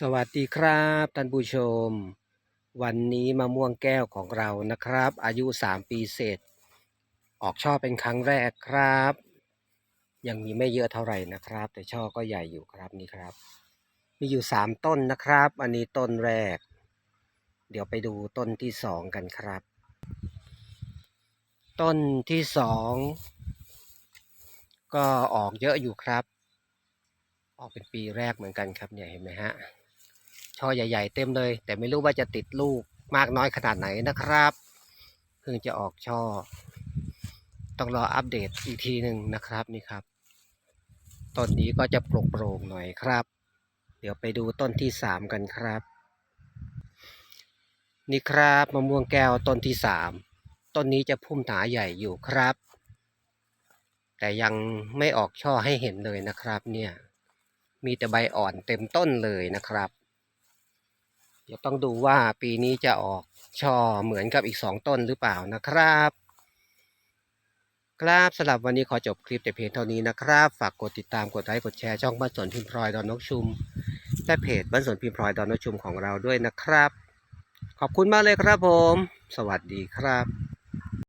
สวัสดีครับท่านผู้ชม วันนี้มะม่วงแก้วของเรานะครับ อายุ 3 ปีเศษ ออกช่อเป็นครั้งแรกครับ ยังมีไม่เยอะเท่าไหร่นะครับ แต่ช่อก็ใหญ่อยู่ครับนี่ครับ มีอยู่ 3 ต้นนะครับ อันนี้ต้นแรก เดี๋ยวไปดูต้นที่สองกันครับ ต้นที่สองก็ออกเยอะอยู่ครับออกเป็นปีแรกเหมือนกันครับเนี่ยเห็นไหมฮะ ช่อใหญ่ ๆ เต็มเลย แต่ไม่รู้ว่าจะติดลูกมากน้อยขนาดไหนนะครับเพิ่งจะออกช่อ ต้องรออัปเดตอีกทีหนึ่งนะครับนี่ครับต้นนี้ก็จะโปร่งๆหน่อยครับ เดี๋ยวไปดูต้นที่สามกันครับ นี่ครับมะม่วงแก้วต้นที่สามต้นนี้จะพุ่มหนาใหญ่อยู่ครับ แต่ยังไม่ออกช่อให้เห็นเลยนะครับเนี่ยมีแต่ใบอ่อนเต็มต้นเลยนะครับ เดี๋ยวต้องดูว่าปีนี้จะออกช่อเหมือนกับอีกสองต้นหรือเปล่านะครับ ครับสำหรับวันนี้ขอจบคลิปแต่เพียงเท่านี้นะครับ ฝากกดติดตามกดไลค์กดแชร์ช่องบ้านสวนพิมพ์พลอยดอนนกชุม และเพจบ้านสวนพิมพ์พลอยดอนนกชุมของเราด้วยนะครับ ขอบคุณมากเลยครับผม สวัสดีครับ